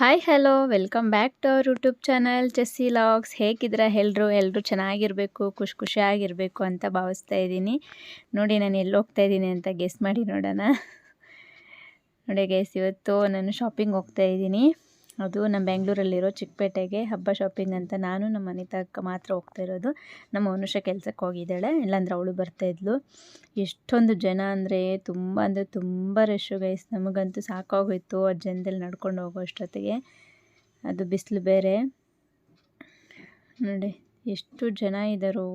Hi hello welcome back to our YouTube channel Chessy logs ಹೇಗಿದ್ರೆ ಎಲ್ಲರೂ ಎಲ್ಲರೂ ಚೆನ್ನಾಗಿರಬೇಕು, ಖುಷಿ ಖುಷಿಯಾಗಿರಬೇಕು ಅಂತ ಭಾವಿಸ್ತಾ ಇದ್ದೀನಿ. ನೋಡಿ, ನಾನು ಎಲ್ಲಿ ಹೋಗ್ತಾ ಇದ್ದೀನಿ ಅಂತ ಗೆಸ್ ಮಾಡಿ ನೋಡೋಣ. ನೋಡಿ ಗೆಸ್ ಇವತ್ತು ನಾನು ಶಾಪಿಂಗ್ ಹೋಗ್ತಾ ಇದ್ದೀನಿ. ಅದು ನಮ್ಮ ಬೆಂಗಳೂರಲ್ಲಿರೋ ಚಿಕ್ಕಪೇಟೆಗೆ ಹಬ್ಬ ಶಾಪಿಂಗ್ ಅಂತ ನಾನು ನಮ್ಮ ಅನಿತಾ ಅಕ್ಕ ಮಾತ್ರ ಹೋಗ್ತಾ ಇರೋದು. ನಮ್ಮ ಮನುಷ್ಯ ಕೆಲಸಕ್ಕೆ ಹೋಗಿದ್ದಾಳೆ. ಇಲ್ಲಾಂದ್ರೆ ಅವಳು ಬರ್ತಾಯಿದ್ಲು ಎಷ್ಟೊಂದು ಜನ ಅಂದರೆ ತುಂಬ ಅಂದರೆ ತುಂಬ ರಶ್ಶು ಗೈಸ್ ನಮಗಂತೂ ಸಾಕಾಗೋಯ್ತು. ಆ ಜನದಲ್ಲಿ ನಡ್ಕೊಂಡು ಹೋಗೋ ಅಷ್ಟೊತ್ತಿಗೆ. ಅದು ಬಿಸಿಲು ಬೇರೆ. ನೋಡಿ, ಎಷ್ಟು ಜನ ಇದ್ದಾರೋ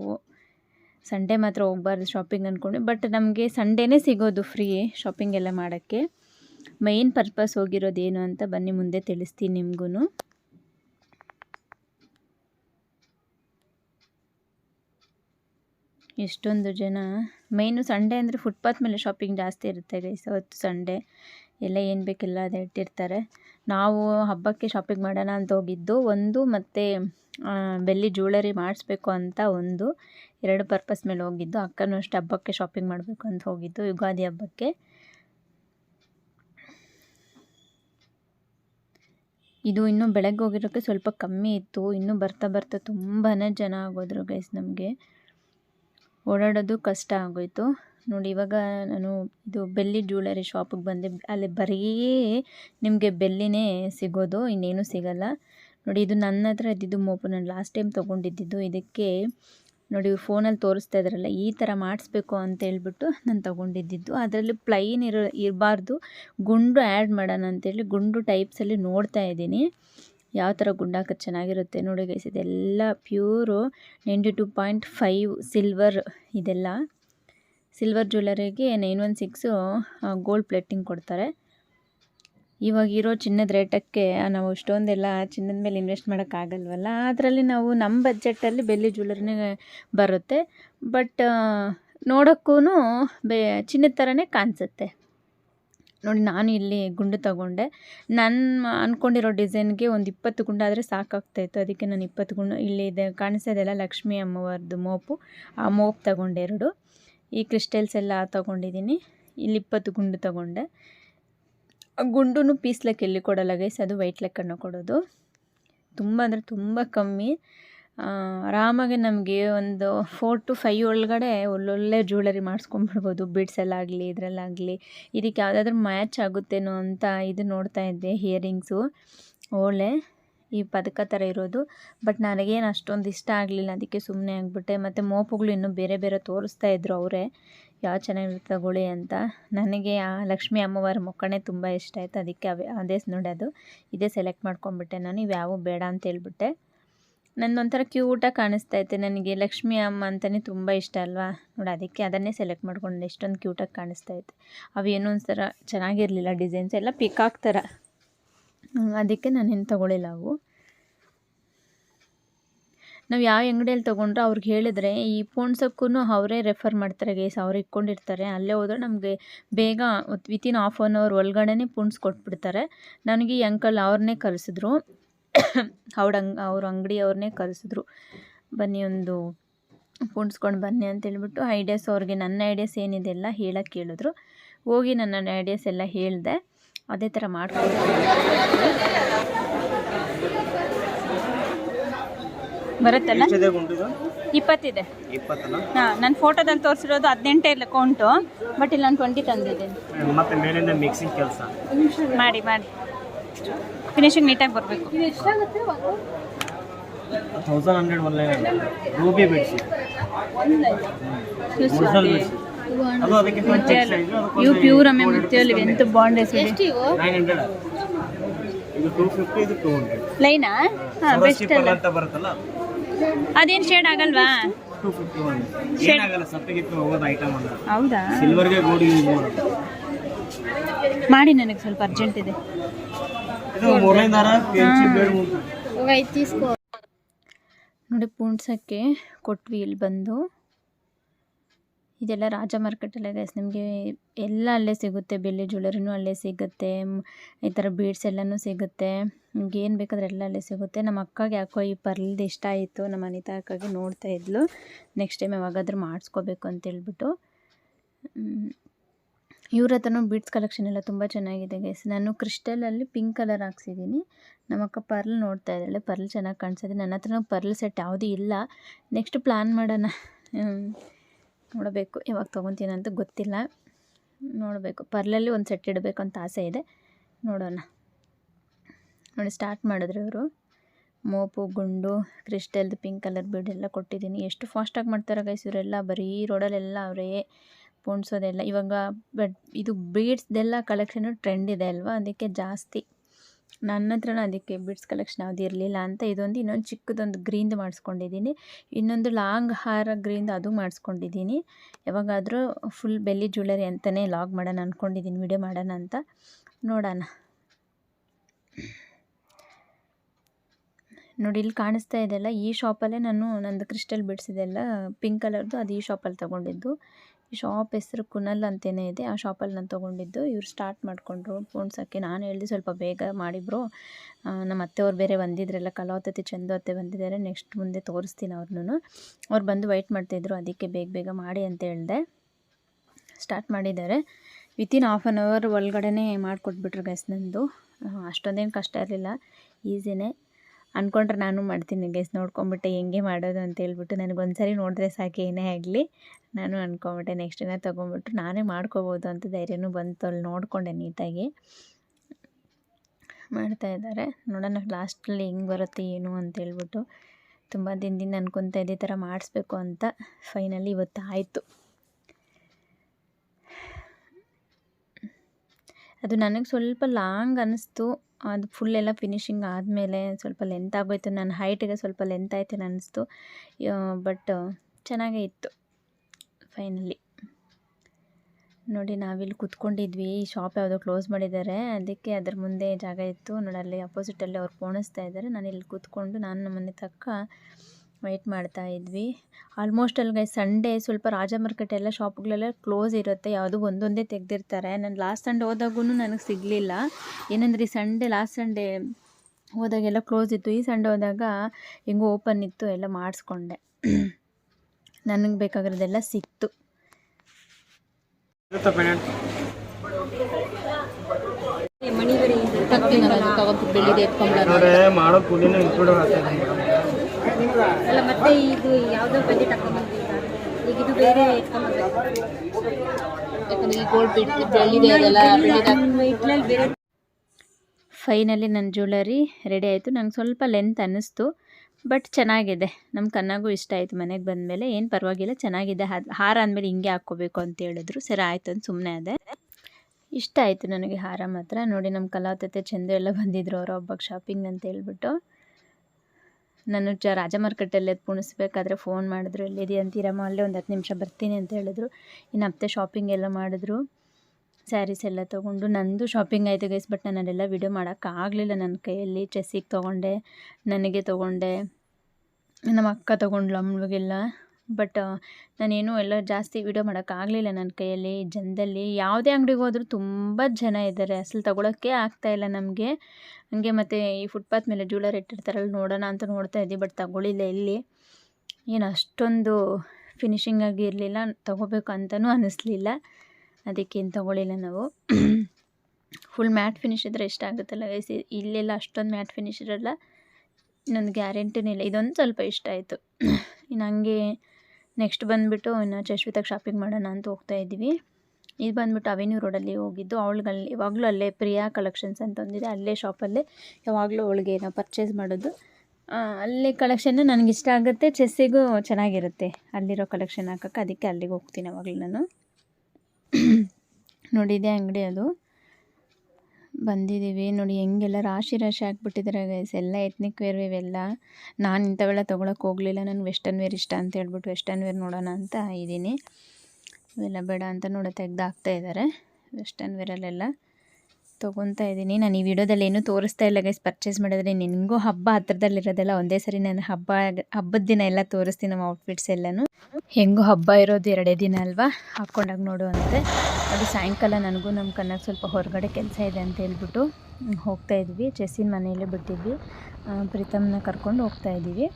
ಸಂಡೇ ಮಾತ್ರ ಹೋಗ್ಬಾರ್ದು ಶಾಪಿಂಗ್ ಅಂದ್ಕೊಂಡು ಬಟ್ ನಮಗೆ ಸಂಡೇನೇ ಸಿಗೋದು ಫ್ರೀ ಶಾಪಿಂಗ್ ಎಲ್ಲ ಮಾಡೋಕ್ಕೆ. ಮೈನ್ ಪರ್ಪಸ್ ಹೋಗಿರೋದೇನು ಅಂತ ಬನ್ನಿ ಮುಂದೆ ತಿಳಿಸ್ತೀನಿ ನಿಮಗೂ ಎಷ್ಟೊಂದು ಜನ. ಮೈನು ಸಂಡೇ ಅಂದರೆ ಫುಟ್ಪಾತ್ ಮೇಲೆ ಶಾಪಿಂಗ್ ಜಾಸ್ತಿ ಇರುತ್ತೆ ಗೈಸ್ ಅವತ್ತು ಸಂಡೇ ಎಲ್ಲ ಏನು ಬೇಕೆಲ್ಲ ಅದು ಇಟ್ಟಿರ್ತಾರೆ ನಾವು ಹಬ್ಬಕ್ಕೆ ಶಾಪಿಂಗ್ ಮಾಡೋಣ ಅಂತ ಹೋಗಿದ್ದು. ಒಂದು ಮತ್ತು ಬೆಳ್ಳಿ ಜ್ಯುವೆಲರಿ ಮಾಡಿಸ್ಬೇಕು ಅಂತ ಒಂದು ಎರಡು ಪರ್ಪಸ್ ಮೇಲೆ ಹೋಗಿದ್ದು. ಅಕ್ಕನೂ ಅಷ್ಟೇ ಹಬ್ಬಕ್ಕೆ ಶಾಪಿಂಗ್ ಮಾಡಬೇಕು ಅಂತ ಹೋಗಿದ್ದು. ಯುಗಾದಿ ಹಬ್ಬಕ್ಕೆ. ಇದು ಇನ್ನೂ ಬೆಳಗ್ಗೆ ಹೋಗಿರೋಕ್ಕೆ ಸ್ವಲ್ಪ ಕಮ್ಮಿ ಇತ್ತು. ಇನ್ನೂ ಬರ್ತಾ ಬರ್ತಾ ತುಂಬಾ ಜನ ಆಗೋದ್ರು ಗೈಸ್ ನಮಗೆ. ಓಡಾಡೋದು ಕಷ್ಟ ಆಗೋಯಿತು. ನೋಡಿ, ಇವಾಗ ನಾನು ಇದು ಬೆಲ್ಲಿ ಜ್ಯುವೆಲರಿ ಶಾಪಿಗೆ ಬಂದೆ. ಅಲ್ಲಿ ಬರೀ ನಿಮಗೆ ಬೆಳ್ಳಿನೇ ಸಿಗೋದು, ಇನ್ನೇನು ಸಿಗಲ್ಲ. ನೋಡಿ, ಇದು ನನ್ನ ಹತ್ರ ಇದ್ದಿದ್ದು ಮೋಪು. ನಾನು ಲಾಸ್ಟ್ ಟೈಮ್ ತೊಗೊಂಡಿದ್ದು ಇದಕ್ಕೆ ನೋಡಿ, ಫೋನಲ್ಲಿ ತೋರಿಸ್ತಾ ಇದ್ರಲ್ಲ, ಈ ಥರ ಮಾಡಿಸ್ಬೇಕು ಅಂತ ಹೇಳ್ಬಿಟ್ಟು ನಾನು ತೊಗೊಂಡಿದ್ದು ಅದರಲ್ಲಿ ಪ್ಲೈನ್ ಇರೋ, ಇರಬಾರ್ದು. ಗುಂಡು ಆ್ಯಡ್ ಮಾಡೋಣ ಅಂತೇಳಿ ಗುಂಡು ಟೈಪ್ಸಲ್ಲಿ ನೋಡ್ತಾ ಇದ್ದೀನಿ. ಯಾವ ಥರ ಗುಂಡಾಕ ಚೆನ್ನಾಗಿರುತ್ತೆ ನೋಡಿ ಗೈಸ್ ಇದೆಲ್ಲ pure ninety two point five silver ಇದೆಲ್ಲ. Silver ಜ್ಯುವೆಲರಿಗೆ nine one six gold plating ಕೊಡ್ತಾರೆ. ಇವಾಗ ಇರೋ ಚಿನ್ನದ ರೇಟಕ್ಕೆ ನಾವು ಅಷ್ಟೊಂದೆಲ್ಲ ಚಿನ್ನದ ಮೇಲೆ ಇನ್ವೆಸ್ಟ್ ಮಾಡೋಕ್ಕಾಗಲ್ವಲ್ಲ? ಅದರಲ್ಲಿ ನಾವು ನಮ್ಮ ಬಜೆಟಲ್ಲಿ ಬೆಳ್ಳಿ ಜ್ಯುವೆಲ್ಲರಿನೇ ಬರುತ್ತೆ. ಬಟ್ ನೋಡೋಕ್ಕೂ ಬೆ, ಚಿನ್ನದ ಥರನೇ ಕಾಣಿಸುತ್ತೆ. ನೋಡಿ, ನಾನು ಇಲ್ಲಿ ಗುಂಡು ತಗೊಂಡೆ. ನಾನು ಅಂದ್ಕೊಂಡಿರೋ ಡಿಸೈನ್ಗೆ ಒಂದು ಇಪ್ಪತ್ತು ಗುಂಡು ಆದರೆ ಸಾಕಾಗ್ತಾಯಿತ್ತು ಅದಕ್ಕೆ ನಾನು ಇಪ್ಪತ್ತು ಗುಂಡು, ಇಲ್ಲಿ ಇದೆ ಕಾಣಿಸೋದೆಲ್ಲ ಲಕ್ಷ್ಮೀ ಅಮ್ಮವಾರ್ದು ಮೋಪು. ಆ ಮೋಪ್ ತಗೊಂಡೆ ಎರಡು. ಈ ಕ್ರಿಸ್ಟಲ್ಸ್ ಎಲ್ಲ ತೊಗೊಂಡಿದ್ದೀನಿ. ಇಲ್ಲಿ ಇಪ್ಪತ್ತು ಗುಂಡು ತಗೊಂಡೆ. ಗುಂಡು ಪೀಸ್ ಲೆಕ್ಕ ಎಲ್ಲಿ ಕೊಡಲ್ಲ ಗೈಸ್ ಅದು ವೈಟ್ ಲೆಕ್ಕನ್ನು ಕೊಡೋದು. ತುಂಬ ಅಂದರೆ ತುಂಬ ಕಮ್ಮಿ. ಆರಾಮಾಗಿ ನಮಗೆ ಒಂದು ಫೋರ್ ಟು ಫೈವ್ ಒಳಗಡೆ ಒಳ್ಳೊಳ್ಳೆ ಜ್ಯುವೆಲರಿ ಮಾಡಿಸ್ಕೊಂಬಿಡ್ಬೋದು ಬಿಡ್ಸಲ್ಲಾಗಲಿ ಇದರಲ್ಲಾಗಲಿ ಇದಕ್ಕೆ ಯಾವುದಾದ್ರೂ ಮ್ಯಾಚ್ ಆಗುತ್ತೇನೋ ಅಂತ ಇದು ನೋಡ್ತಾ ಇದ್ದೆ ಹಿಯರಿಂಗ್ಸು ಒಳ್ಳೆ ಈ ಪದಕ ಥರ ಇರೋದು. ಬಟ್ ನನಗೇನು ಅಷ್ಟೊಂದು ಇಷ್ಟ ಆಗಲಿಲ್ಲ. ಅದಕ್ಕೆ ಸುಮ್ಮನೆ ಆಗಿಬಿಟ್ಟೆ. ಮತ್ತು ಮೋಪುಗಳು ಇನ್ನೂ ಬೇರೆ ಬೇರೆ ತೋರಿಸ್ತಾ ಇದ್ರು ಅವರೇ. ಯಾವ ಚೆನ್ನಾಗಿ ತಗೊಳ್ಳಿ ಅಂತ. ನನಗೆ ಆ ಲಕ್ಷ್ಮೀ ಅಮ್ಮವಾರ ಮೊಕ್ಕಣೆ ತುಂಬ ಇಷ್ಟ ಆಯಿತು. ಅದಕ್ಕೆ ಅವೇ, ಅದೇ ನೋಡೋದು ಇದೇ ಸೆಲೆಕ್ಟ್ ಮಾಡ್ಕೊಂಬಿಟ್ಟೆ ನಾನು. ಇವ್ಯಾವು ಬೇಡ ಅಂತ ಹೇಳ್ಬಿಟ್ಟೆ. ಒಂಥರ ಕ್ಯೂಟಾಗಿ ಕಾಣಿಸ್ತಾ ಇತ್ತು. ನನಗೆ ಲಕ್ಷ್ಮಿ ಅಮ್ಮ ಅಂತಲೇ ತುಂಬ ಇಷ್ಟ ಅಲ್ವಾ? ನೋಡಿ, ಅದಕ್ಕೆ ಅದನ್ನೇ ಸೆಲೆಕ್ಟ್ ಮಾಡ್ಕೊಂಡೆ. ಎಷ್ಟೊಂದು ಕ್ಯೂಟಾಗಿ ಕಾಣಿಸ್ತಾ ಇತ್ತು. ಅವೇನೋ ಒಂಥರ ಚೆನ್ನಾಗಿರಲಿಲ್ಲ ಡಿಸೈನ್ಸ್ ಎಲ್ಲ ಪಿಕಾಕ್ ಥರ ಅದಕ್ಕೆ ನಾನು ಏನು ತೊಗೊಳ್ಳಿಲ್ಲ ಅವು. ನಾವು ಯಾವ ಅಂಗಡಿಯಲ್ಲಿ ತೊಗೊಂಡ್ರೆ ಅವ್ರಿಗೆ ಹೇಳಿದ್ರೆ, ಈ ಪೋಣ್ಸಕ್ಕೂ ಅವರೇ ರೆಫರ್ ಮಾಡ್ತಾರೆ ಗೇಸ್ ಅವ್ರು ಇಟ್ಕೊಂಡಿರ್ತಾರೆ. ಅಲ್ಲೇ ಹೋದ್ರೆ ನಮಗೆ ಬೇಗ ವಿತಿನ್ ಹಾಫ್ ಆನ್ ಅವರ್ ಒಳಗಡೆನೇ ಪುಣ್ಸ್ ಕೊಟ್ಬಿಡ್ತಾರೆ. ನನಗೆ ಈ ಅಂಕಲ್ ಅವ್ರನ್ನೇ ಕರೆಸಿದ್ರು. ಅವ್ರ ಅಂಗ್, ಅವ್ರ ಅಂಗಡಿಯವ್ರನ್ನೇ ಕರೆಸಿದ್ರು. ಬನ್ನಿ ಒಂದು ಪುಣ್ಸ್ಕೊಂಡು ಬನ್ನಿ ಅಂತ ಹೇಳ್ಬಿಟ್ಟು ಐಡಿಯಾಸ್ ಅವ್ರಿಗೆ ನನ್ನ ಐಡಿಯಾಸ್ ಏನಿದೆ ಎಲ್ಲ ಹೇಳಕ್ಕೆ ಕೇಳಿದ್ರು. ಹೋಗಿ ನನ್ನ ಐಡಿಯಾಸ್ ಎಲ್ಲ ಹೇಳಿದೆ. ಅದೇ ಥರ ಮಾಡ್ಕೊಂಡು ಬರುತ್ತಲ್ಲ ಇಪ್ಪತ್ತಿದೆ. ಹಾಂ ನನ್ನ ಫೋಟೋದಲ್ಲಿ ತೋರಿಸಿರೋದು ಹದಿನೆಂಟೇ ಇಲ್ಲ ಕೌಂಟು ಬಟ್ ಇಲ್ಲಿ ನಾನು ಟ್ವೆಂಟಿ ತಂದಿದ್ದೀನಿ. ಮತ್ತೆ ಮೇಲಿಂದ ಮಿಕ್ಸಿಂಗ್ ಕೆಲಸ? ಮಾಡಿ ಮಾಡಿ. ಫಿನಿಶಿಂಗ್ ನೀಟಾಗಿ ಬರಬೇಕು. Thousand hundred one line Ruby bedsheet ಮುರ್ಸಲ್ bedsheet ಅದು ಅದಕ್ಕೆ ಇವು ಪ್ಯೂರ್ ಅಮ್ಮೆ ಮುತ್ತಿಯಲ್ಲಿ ಎಂತ ಬಾಂಡ್ ನೈನ್ ಲೈನಾ ಹಾಂ ಬೆಸ್ಟ್ ಅಲ್ಲ. ಅಂತ ಬರುತ್ತಲ್ಲ ಅದೇನು ಶೇಡ್ ಆಗಲ್ವಾ? ಹೌದಾ? ಸಿಲ್ವರ್ಗೆ ಗೋಲ್ಡ್ ಯೂಸ್ ಮಾಡೋದು. ಮಾಡಿ ನನಗೆ ಸ್ವಲ್ಪ ಅರ್ಜೆಂಟ್ ಇದೆ. ನೋಡಿ ಪೂಣ್ಸಕ್ಕೆ ಕೊಟ್ವಿ ಇಲ್ಲಿ ಬಂದು. ಇದೆಲ್ಲ ರಾಜ ಮಾರ್ಕೆಟಲ್ಲೇ ಗೈಸ್ ನಿಮಗೆ ಎಲ್ಲ ಅಲ್ಲೇ ಸಿಗುತ್ತೆ. ಬೆಳ್ಳಿ ಜ್ಯುವೆಲರಿನೂ ಅಲ್ಲೇ ಸಿಗುತ್ತೆ. ಈ ಥರ ಬೀಡ್ಸ್ ಎಲ್ಲನೂ ಸಿಗುತ್ತೆ. ನಿಮ್ಗೆ ಏನು ಬೇಕಾದ್ರೆ ಎಲ್ಲ ಅಲ್ಲೇ ಸಿಗುತ್ತೆ. ನಮ್ಮ ಅಕ್ಕಗೆ ಯಾಕೋ ಈ ಪರ್ಲ್ದು ಇಷ್ಟ ಆಯಿತು. ನಮ್ಮ ಅನಿತಾ ಅಕ್ಕಗೆ ನೋಡ್ತಾ ಇದ್ಲು. ನೆಕ್ಸ್ಟ್ ಟೈಮ್ ಯಾವಾಗಾದ್ರೂ ಮಾಡಿಸ್ಕೋಬೇಕು ಅಂತೇಳ್ಬಿಟ್ಟು ಇವ್ರ ಹತ್ರನೂ ಬೀಡ್ಸ್ ಕಲೆಕ್ಷನ್ ಎಲ್ಲ ತುಂಬ ಚೆನ್ನಾಗಿದೆ ಗೈಸ್ ನಾನು ಕ್ರಿಸ್ಟಲಲ್ಲಿ ಪಿಂಕ್ ಕಲರ್ ಹಾಕ್ಸಿದ್ದೀನಿ. ನಮ್ಮ ಅಕ್ಕ ಪರ್ಲ್ ನೋಡ್ತಾ ಇದ್ದಾಳೆ. ಪರ್ಲ್ ಚೆನ್ನಾಗಿ ಕಾಣಿಸಿದೆ ನನ್ನ ಹತ್ರನೂ ಪರ್ಲ್ ಸೆಟ್ ಯಾವುದೂ ಇಲ್ಲ. ನೆಕ್ಸ್ಟ್ ಪ್ಲ್ಯಾನ್ ಮಾಡೋಣ. ನೋಡಬೇಕು. ಯಾವಾಗ ತೊಗೊತೀನಂತ ಗೊತ್ತಿಲ್ಲ. ನೋಡಬೇಕು. ಪರ್ಲಲ್ಲಿ ಒಂದು ಸೆಟ್ ಇಡಬೇಕು ಅಂತ ಆಸೆ ಇದೆ. ನೋಡೋಣ. ನೋಡಿ ಸ್ಟಾರ್ಟ್ ಮಾಡಿದ್ರು ಇವರು. ಮೋಪು, ಗುಂಡು ಕ್ರಿಸ್ಟಲ್ದು ಪಿಂಕ್ ಕಲರ್ ಬೀಡ್ ಎಲ್ಲ ಕೊಟ್ಟಿದ್ದೀನಿ. ಎಷ್ಟು ಫಾಸ್ಟಾಗಿ ಮಾಡ್ತಾರೆ ಗೈಸ್ ಇವರೆಲ್ಲ. ಬರೀ ರೋಡಲ್ಲೆಲ್ಲ ಅವರೇ ಪೋಣಿಸೋದೆಲ್ಲ. ಇವಾಗ ಬಟ್ ಇದು ಬೀಡ್ಸ್ದೆಲ್ಲ ಕಲೆಕ್ಷನು ಟ್ರೆಂಡ್ ಇದೆ ಅಲ್ವಾ? ಅದಕ್ಕೆ ಜಾಸ್ತಿ. ನನ್ನ ಹತ್ರನೂ ಅದಕ್ಕೆ ಬಿಡ್ಸ್ ಕಲೆಕ್ಷನ್ ಯಾವುದು ಇರಲಿಲ್ಲ ಅಂತ ಇದೊಂದು ಇನ್ನೊಂದು ಚಿಕ್ಕದೊಂದು ಗ್ರೀನ್ದು ಮಾಡಿಸ್ಕೊಂಡಿದ್ದೀನಿ. ಇನ್ನೊಂದು ಲಾಂಗ್ ಹಾರ ಗ್ರೀನ್ದು ಅದು ಮಾಡಿಸ್ಕೊಂಡಿದ್ದೀನಿ. ಯಾವಾಗಾದರೂ ಫುಲ್ ಬೆಲ್ಲಿ ಜ್ಯುವೆಲರಿ ಅಂತಲೇ ಲಾಗ್ ಮಾಡೋಣ ಅಂದ್ಕೊಂಡಿದ್ದೀನಿ ವಿಡಿಯೋ ಮಾಡೋಣ ಅಂತ. ನೋಡೋಣ. ನೋಡಿ, ಇಲ್ಲಿ ಕಾಣಿಸ್ತಾ ಇದೆಯಲ್ಲ ಈ ಶಾಪಲ್ಲೇ ನಾನು ನಂದು ಕ್ರಿಸ್ಟಲ್ ಬಿಡ್ಸಿದೆಲ್ಲ ಪಿಂಕ್ ಕಲರ್ದು ಅದು ಈ ಶಾಪಲ್ಲಿ ತೊಗೊಂಡಿದ್ದು. ಶಾಪ್ ಹೆಸರು ಕುನಲ್ ಅಂತಲೇ ಇದೆ. ಆ ಶಾಪಲ್ಲಿ ನಾನು ತೊಗೊಂಡಿದ್ದು. ಇವ್ರು ಸ್ಟಾರ್ಟ್ ಮಾಡಿಕೊಂಡ್ರು. ಪೋಣ್ಸೋಕ್ಕೆ ನಾನು ಹೇಳಿದೆ ಸ್ವಲ್ಪ ಬೇಗ ಮಾಡಿಬ್ರು. ಆ, ನಮ್ಮ ಅತ್ತೆಯವ್ರು ಬೇರೆ ಬಂದಿದ್ರಲ್ಲ ಕಲಾವತತಿ ಚಂದು ಅತ್ತೆ ಬಂದಿದ್ದಾರೆ. ನೆಕ್ಸ್ಟ್ ಮುಂದೆ ತೋರಿಸ್ತೀನಿ ಅವ್ರನ್ನೂ. ಅವ್ರು ಬಂದು ವೆಯ್ಟ್ ಮಾಡ್ತಾಯಿದ್ರು ಅದಕ್ಕೆ ಬೇಗ ಬೇಗ ಮಾಡಿ ಅಂತ ಹೇಳಿದೆ. ಸ್ಟಾರ್ಟ್ ಮಾಡಿದ್ದಾರೆ. ವಿತಿನ್ ಹಾಫ್ ಆನ್ ಅವರ್ ಒಳಗಡೆನೇ ಮಾಡಿಕೊಟ್ಬಿಟ್ರು ಗ್ಯಾಸ್ ನಂದು. ಅಷ್ಟೊಂದೇನು ಕಷ್ಟ ಇರಲಿಲ್ಲ. ಈಸಿನೇ ಅಂದ್ಕೊಂಡ್ರೆ ನಾನು ಮಾಡ್ತೀನಿ ಗೈಸ್ ನೋಡ್ಕೊಂಬಿಟ್ಟೆ ಹೆಂಗೆ ಮಾಡೋದು ಅಂತ ಹೇಳ್ಬಿಟ್ಟು ನನಗೊಂದು ಸರಿ ನೋಡಿದ್ರೆ ಸಾಕು ಏನೇ ಆಗಲಿ. ನಾನು ಅಂದ್ಕೊಂಬಿಟ್ಟೆ ನೆಕ್ಸ್ಟ್ ದಿನ ತೊಗೊಂಬಿಟ್ಟು ನಾನೇ ಮಾಡ್ಕೋಬೋದು ಅಂತ ಧೈರ್ಯನೂ ಬಂತು. ಅಲ್ಲಿ ನೋಡಿಕೊಂಡೆ ನೀಟಾಗಿ. ಮಾಡ್ತಾ ಇದ್ದಾರೆ. ನೋಡೋಣ ಲಾಸ್ಟಲ್ಲಿ ಹೆಂಗೆ ಬರುತ್ತೆ ಏನು ಅಂತ ಹೇಳ್ಬಿಟ್ಟು. ತುಂಬ ದಿನದಿಂದ ಅನ್ಕೊತಾ ಇದೇ ಥರ ಮಾಡಿಸ್ಬೇಕು ಅಂತ. ಫೈನಲಿ ಇವತ್ತು ಆಯಿತು. ಅದು ನನಗೆ ಸ್ವಲ್ಪ ಲಾಂಗ್ ಅನ್ನಿಸ್ತು ಅದು ಫುಲ್ ಎಲ್ಲ ಫಿನಿಶಿಂಗ್ ಆದಮೇಲೆ ಸ್ವಲ್ಪ ಲೆಂತ್ ಆಗೋಯ್ತು. ನನ್ನ ಹೈಟಿಗೆ ಸ್ವಲ್ಪ ಲೆಂತ್ ಆಯ್ತು ಅನ್ನಿಸ್ತು ಬಟ್ ಚೆನ್ನಾಗೇ ಇತ್ತು. ಫೈನಲಿ ನೋಡಿ, ನಾವಿಲ್ಲಿ ಕುತ್ಕೊಂಡಿದ್ವಿ. ಈ ಶಾಪ್ ಯಾವುದೋ ಕ್ಲೋಸ್ ಮಾಡಿದ್ದಾರೆ. ಅದಕ್ಕೆ ಅದ್ರ ಮುಂದೆ ಜಾಗ ಇತ್ತು. ನೋಡಿ, ಅಲ್ಲಿ ಅಪೋಸಿಟಲ್ಲಿ ಅವ್ರು ಪೋಣಿಸ್ತಾ ಇದ್ದಾರೆ. ನಾನು ಇಲ್ಲಿ ಕೂತ್ಕೊಂಡು ನಾನು ಮನೆ ತಕ್ಕ ವೆಯ್ಟ್ ಮಾಡ್ತಾ ಇದ್ವಿ. ಆಲ್ಮೋಸ್ಟ್ ಅಲ್ಲಿ ಸಂಡೇ ಸ್ವಲ್ಪ ರಾಜ ಮಾರ್ಕೆಟ್ ಎಲ್ಲ ಶಾಪ್ಗಳೆಲ್ಲ ಕ್ಲೋಸ್ ಇರುತ್ತೆ. ಯಾವುದೋ ಒಂದೊಂದೇ ತೆಗೆದಿರ್ತಾರೆ. ನಾನು ಲಾಸ್ಟ್ ಸಂಡೇ ಹೋದಾಗೂ ನನಗೆ ಸಿಗಲಿಲ್ಲ. ಏನಂದ್ರೆ ಈ ಸಂಡೇ ಲಾಸ್ಟ್ ಸಂಡೇ ಹೋದಾಗೆಲ್ಲ ಕ್ಲೋಸ್ ಇತ್ತು. ಈ ಸಂಡೇ ಹೋದಾಗ ಹೆಂಗೋ ಓಪನ್ ಇತ್ತು ಎಲ್ಲ ಮಾಡಿಸ್ಕೊಂಡೆ. ನನಗೆ ಬೇಕಾಗಿರೋದೆಲ್ಲ ಸಿಕ್ತು. ಇರುತ್ತೆ ಅಲ್ಲ ಮತ್ತೆ ಇದು ಯಾವುದೋ ಬಜೆಟ್ ಈಗ ಇದು ಬೇರೆ ಎತ್ಕೊಂಡ್ಬರ್ಬೇಕು ಯಾಕಂದ್ರೆ ಈ ಗೋಲ್ಡ್ ಬಿಡ್ ಬೆಳ್ಳಿದೆ ಅದೆಲ್ಲ ಇಟ್ಲಲ್ಲಿ ಬೇರೆ ಫೈನಲಿ ನನ್ನ ಜ್ಯುವೆಲರಿ ರೆಡಿ ಆಯಿತು. ನಂಗೆ ಸ್ವಲ್ಪ ಲೆಂತ್ ಅನ್ನಿಸ್ತು ಬಟ್ ಚೆನ್ನಾಗಿದೆ. ನಮ್ಮ ಕಣ್ಣಾಗೂ ಇಷ್ಟ ಆಯಿತು ಮನೆಗೆ ಬಂದಮೇಲೆ. ಏನು ಪರವಾಗಿಲ್ಲ ಚೆನ್ನಾಗಿದೆ. ಹಾದ್- ಹಾರ ಅಂದಮೇಲೆ ಹಿಂಗೆ ಹಾಕ್ಕೋಬೇಕು ಅಂತ ಹೇಳಿದ್ರು. ಸರಿ ಆಯಿತು ಅಂತ ಸುಮ್ಮನೆ ಅದೇ ಇಷ್ಟ ಆಯಿತು ನನಗೆ ಹಾರ ಮಾತ್ರ. ನೋಡಿ ನಮ್ಮ ಕಲಾವತತೆ ಚೆಂದ ಎಲ್ಲ ಬಂದಿದ್ರು ಅವರು ಹಬ್ಬಕ್ಕೆ ಶಾಪಿಂಗ್ ಅಂತ ಹೇಳ್ಬಿಟ್ಟು. ನಾನು ಜ ರಾಜ ಮಾರ್ಕೆಟಲ್ಲಿ ಅದು ಪುಣಿಸ್ಬೇಕಾದ್ರೆ ಫೋನ್ ಮಾಡಿದ್ರು, ಎಲ್ಲಿದೆ ಅಂತೀರಮ್ಮ ಅಲ್ಲೇ ಒಂದು ಹತ್ತು ನಿಮಿಷ ಬರ್ತೀನಿ ಅಂತ ಹೇಳಿದ್ರು. ಇನ್ನು ಅತ್ತೆ ಶಾಪಿಂಗ್ ಎಲ್ಲ ಮಾಡಿದ್ರು. ಸ್ಯಾರೀಸ್ ಎಲ್ಲ ತೊಗೊಂಡು, ನಂದು ಶಾಪಿಂಗ್ ಆಯಿತು ಗೈಸ್ ಬಟ್ ನಾನು ಅದೆಲ್ಲ ವೀಡಿಯೋ ಮಾಡೋಕ್ಕಾಗಲಿಲ್ಲ. ನನ್ನ ಕೈಯಲ್ಲಿ ಚೆಸ್ಸಿಗೆ ತೊಗೊಂಡೆ, ನನಗೆ ತೊಗೊಂಡೆ, ನಮ್ಮ ಅಕ್ಕ ತೊಗೊಂಡ್ಲು ಅಮ್ಮಳಿಗೆಲ್ಲ. ಬಟ್ ನಾನೇನು ಎಲ್ಲ ಜಾಸ್ತಿ ವೀಡಿಯೋ ಮಾಡೋಕ್ಕಾಗಲಿಲ್ಲ ನನ್ನ ಕೈಯಲ್ಲಿ. ಜನದಲ್ಲಿ ಯಾವುದೇ ಅಂಗಡಿಗೆ ಹೋದರೂ ತುಂಬ ಜನ ಇದ್ದಾರೆ. ಅಸಲು ಆಗ್ತಾ ಇಲ್ಲ ನಮಗೆ. ಹಂಗೆ ಮತ್ತು ಈ ಫುಟ್ಪಾತ್ ಮೇಲೆ ಜ್ಯೂಲರ್ ಇಟ್ಟಿರ್ತಾರಲ್ಲ, ನೋಡೋಣ ಅಂತ ನೋಡ್ತಾ ಇದ್ದೀವಿ ಬಟ್ ತಗೊಳ್ಳಿಲ್ಲ ಇಲ್ಲಿ. ಏನು ಅಷ್ಟೊಂದು ಫಿನಿಶಿಂಗ್ ಆಗಿ ಇರಲಿಲ್ಲ, ತೊಗೋಬೇಕು ಅಂತಲೂ ಅನ್ನಿಸ್ಲಿಲ್ಲ ಅದಕ್ಕೇನು ತಗೊಳ್ಳಿಲ್ಲ ನಾವು. ಫುಲ್ ಮ್ಯಾಟ್ ಫಿನಿಶ್ ಇದ್ದರೆ ಇಷ್ಟ ಆಗುತ್ತಲ್ಲ ವಯಸ್ಸು ಇಲ್ಲೆಲ್ಲ ಅಷ್ಟೊಂದು ಮ್ಯಾಟ್ ಫಿನಿಶ್ ಇರಲ್ಲ. ಇನ್ನೊಂದು ಗ್ಯಾರಂಟಿನೂ ಇಲ್ಲ. ಇದೊಂದು ಸ್ವಲ್ಪ ಇಷ್ಟ ಆಯಿತು. ಇನ್ನು ಹಂಗೆ ನೆಕ್ಸ್ಟ್ ಬಂದುಬಿಟ್ಟು ಇನ್ನು ಚಶ್ವಿತಾಗ ಶಾಪಿಂಗ್ ಮಾಡೋಣ ಅಂತ ಹೋಗ್ತಾ ಇದ್ದೀವಿ. ಇದು ಬಂದುಬಿಟ್ಟು ಅವೆನ್ಯೂ ರೋಡಲ್ಲಿ ಹೋಗಿದ್ದು. ಅವಳಿಗಲ್ಲಿ ಯಾವಾಗಲೂ ಅಲ್ಲೇ ಪ್ರಿಯಾ ಕಲೆಕ್ಷನ್ಸ್ ಅಂತ ಒಂದಿದೆ. ಅಲ್ಲೇ ಶಾಪಲ್ಲೇ ಯಾವಾಗಲೂ ಅವಳಿಗೆ ನಾವು ಪರ್ಚೇಸ್ ಮಾಡೋದು. ಅಲ್ಲಿ ಕಲೆಕ್ಷನ್ ನನಗೆ ಇಷ್ಟ ಆಗುತ್ತೆ. ಚೆಸ್ಸಿಗೂ ಚೆನ್ನಾಗಿರುತ್ತೆ. ಅಲ್ಲಿರೋ ಕಲೆಕ್ಷನ್ ಹಾಕೋಕ್ಕೆ. ಅದಕ್ಕೆ ಅಲ್ಲಿಗೆ ಹೋಗ್ತೀನಿ ಯಾವಾಗಲೂ ನಾನು. ನೋಡಿದೆ ಅಂಗಡಿ ಅದು? ಬಂದಿದ್ದೀವಿ. ನೋಡಿ ಹೆಂಗೆಲ್ಲ ರಾಶಿ ರಾಶಿ ಹಾಕ್ಬಿಟ್ಟಿದ್ದಾರೆ ಗೈಸ್ ಎಲ್ಲ ಎತ್ನಿಕ್ ವೇರ್ ಇವೆಲ್ಲ ನಾನು ಇಂಥವೆಲ್ಲ ತೊಗೊಳಕ್ಕೆ ಹೋಗಲಿಲ್ಲ. ನನಗೆ ವೆಸ್ಟರ್ನ್ ವೇರ್ ಇಷ್ಟ ಅಂತ ಹೇಳ್ಬಿಟ್ಟು ವೆಸ್ಟರ್ನ್ ವೇರ್ ನೋಡೋಣ ಅಂತ ಇದ್ದೀನಿ ಇವೆಲ್ಲ ಬೇಡ ಅಂತ ನೋಡಿ ತೆಗ್ದು ಹಾಕ್ತಾ ಇದ್ದಾರೆ ವೆಸ್ಟರ್ನ್ ವೇರಲ್ಲೆಲ್ಲ ತೊಗೊತಾ ಇದ್ದೀನಿ. ನಾನು ಈ ವಿಡಿಯೋದಲ್ಲಿ ಏನೂ ತೋರಿಸ್ತಾ ಇಲ್ಲ ಗೈಸ್ ಪರ್ಚೇಸ್ ಮಾಡಿದ್ರೆ ನಿನಗೂ ಹಬ್ಬ ಹತ್ರದಲ್ಲಿರೋದೆಲ್ಲ, ಒಂದೇ ಸರಿ ನಾನು ಹಬ್ಬ, ಹಬ್ಬದ ದಿನ ಎಲ್ಲ ತೋರಿಸ್ತೀನಿ ನಮ್ಮ ಔಟ್ಫಿಟ್ಸ್ ಎಲ್ಲನೂ. ಹೆಂಗೂ ಹಬ್ಬ ಇರೋದು ಎರಡೇ ದಿನ ಅಲ್ವಾ? ಹಾಕ್ಕೊಂಡಾಗ ನೋಡುವಂತೆ ಅದು ಸಾಯಂಕಾಲ ನನಗೂ ನಮ್ಮ ಕಣ್ಣಾಗ ಸ್ವಲ್ಪ ಹೊರಗಡೆ ಕೆಲಸ ಇದೆ ಅಂತ ಹೇಳ್ಬಿಟ್ಟು ಹೋಗ್ತಾ ಇದ್ವಿ. ಚೆಸ್ಸಿನ ಮನೆಯಲ್ಲೇ ಬಿಟ್ಟಿದ್ವಿ. ಪ್ರೀತಮ್ನ ಕರ್ಕೊಂಡು ಹೋಗ್ತಾ ಇದ್ದೀವಿ.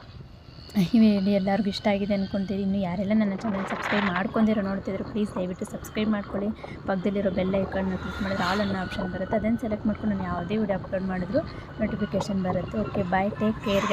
ಈ ವಿಡಿಯೋ ಎಲ್ಲರಿಗೂ ಇಷ್ಟ ಆಗಿದೆ ಅಂದ್ಕೊಳ್ತೀನಿ ಇನ್ನು ಯಾರೆಲ್ಲ ನನ್ನ ಚಾನಲ್ ಸಬ್ಸ್ಕ್ರೈಬ್ ಮಾಡ್ಕೊಂಡಿರೋ ನೋಡ್ತಿದ್ರು ಪ್ಲೀಸ್ ದಯವಿಟ್ಟು ಸಬ್ಸ್ಕ್ರೈಬ್ ಮಾಡ್ಕೊಳ್ಳಿ. ಪಕ್ಕದಲ್ಲಿರೋ ಬೆಲ್ ಐಕನ್ನ ಕ್ಲಿಕ್ ಮಾಡಿದ್ರೆ ಆಲ್ ಅನ್ನೋ ಆಪ್ಷನ್ ಬರುತ್ತೆ. ಅದನ್ನು ಸೆಲೆಕ್ಟ್ ಮಾಡ್ಕೊಂಡು ನಾನು ಯಾವುದೇ ವಿಡಿಯೋ ಅಪ್ಲೋಡ್ ಮಾಡಿದ್ರು ನೋಟಿಫಿಕೇಷನ್ ಬರುತ್ತೆ. Okay bye take care